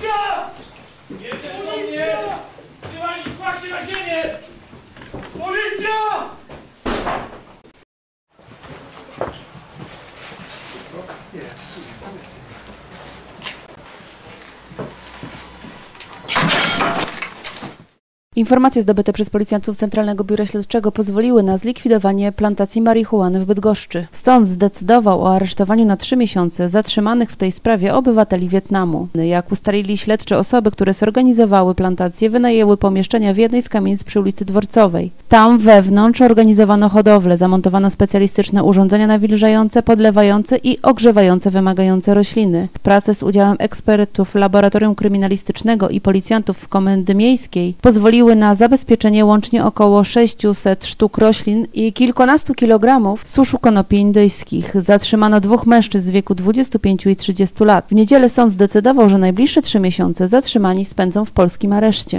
Policja! Jedziesz do mnie! Byłaś właśnie na ziemię! Policja! Nie, słuchaj, powiedz. Informacje zdobyte przez policjantów Centralnego Biura Śledczego pozwoliły na zlikwidowanie plantacji marihuany w Bydgoszczy. Sąd zdecydował o aresztowaniu na trzy miesiące zatrzymanych w tej sprawie obywateli Wietnamu. Jak ustalili śledczy, osoby, które zorganizowały plantację, wynajęły pomieszczenia w jednej z kamienic przy ulicy Dworcowej. Tam wewnątrz organizowano hodowlę, zamontowano specjalistyczne urządzenia nawilżające, podlewające i ogrzewające wymagające rośliny. Prace z udziałem ekspertów laboratorium kryminalistycznego i policjantów Komendy Miejskiej pozwoliły na zabezpieczenie łącznie około 600 sztuk roślin i kilkunastu kilogramów suszu konopi indyjskich. Zatrzymano dwóch mężczyzn w wieku 25 i 30 lat. W niedzielę sąd zdecydował, że najbliższe trzy miesiące zatrzymani spędzą w polskim areszcie.